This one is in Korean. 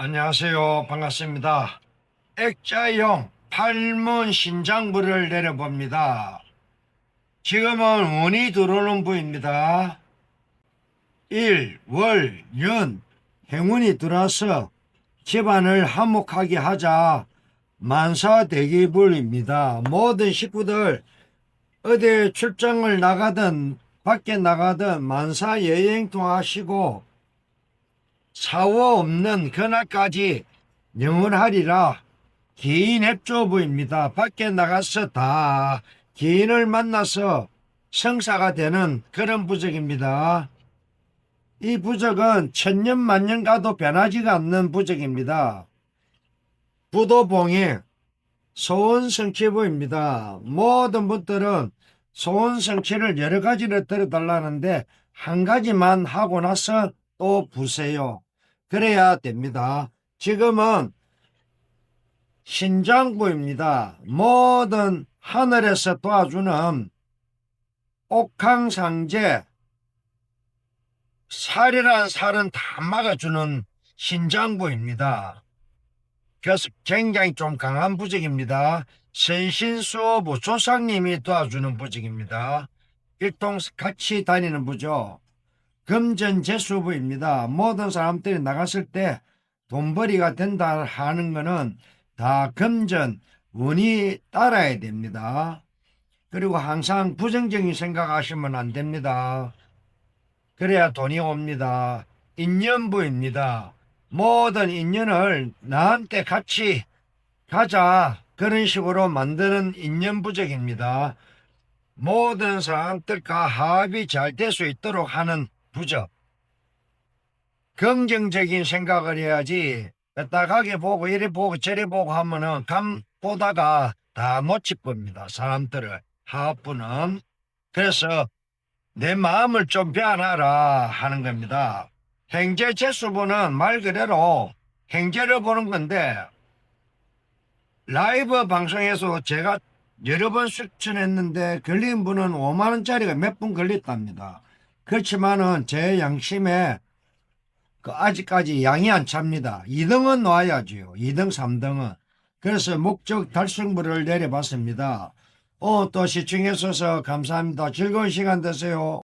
안녕하세요. 반갑습니다. 액자형 팔문 신장부를 내려봅니다. 지금은 운이 들어오는 부입니다. 일, 월, 연, 행운이 들어와서 집안을 화목하게 하자 만사 대기불입니다. 모든 식구들 어디 출장을 나가든 밖에 나가든 만사 여행 통하시고 사고 없는 그날까지 영원하리라 기인 heb조부입니다. 밖에 나가서 다 기인을 만나서 성사가 되는 그런 부적입니다. 이 부적은 천년 만년 가도 변하지가 않는 부적입니다. 부도봉이 소원성취부입니다. 모든 분들은 소원성취를 여러 가지를 들어달라는데 한 가지만 하고 나서 또 부세요. 그래야 됩니다. 지금은 신장부입니다. 모든 하늘에서 도와주는 옥황상제 살이란 살은 다 막아주는 신장부입니다. 그래서 굉장히 좀 강한 부적입니다. sen신수호부 조상님이 도와주는 부적입니다. 일동 같이 다니는 부죠. 금전 재수부입니다. 모든 사람들이 나갔을 때 돈벌이가 된다 하는 거는 다 금전, 운이 따라야 됩니다. 그리고 항상 부정적인 생각하시면 안 됩니다. 그래야 돈이 옵니다. 인연부입니다. 모든 인연을 나한테 같이 가자. 그런 식으로 만드는 인연부적입니다. 모든 사람들과 합이 잘 될 수 있도록 하는 부적. 긍정적인 생각을 해야지 딱하게 보고 이리 보고 저리 보고 하면은 감 보다가 다 놓칠 겁니다. 사람들을 하합부는 그래서 내 마음을 좀 변하라 하는 겁니다. 행제 재수부는 말 그대로 행제를 보는 건데 라이브 방송에서 제가 여러 번 추천했는데 걸린 분은 5만 원짜리가 몇 분 걸렸답니다. 그렇지만은 제 양심에 그 아직까지 양이 안 찹니다. 2등은 놔야지요. 2등, 3등은. 그래서 목적 달성부를 내려봤습니다. 어, 또 시청해 주셔서 감사합니다. 즐거운 시간 되세요.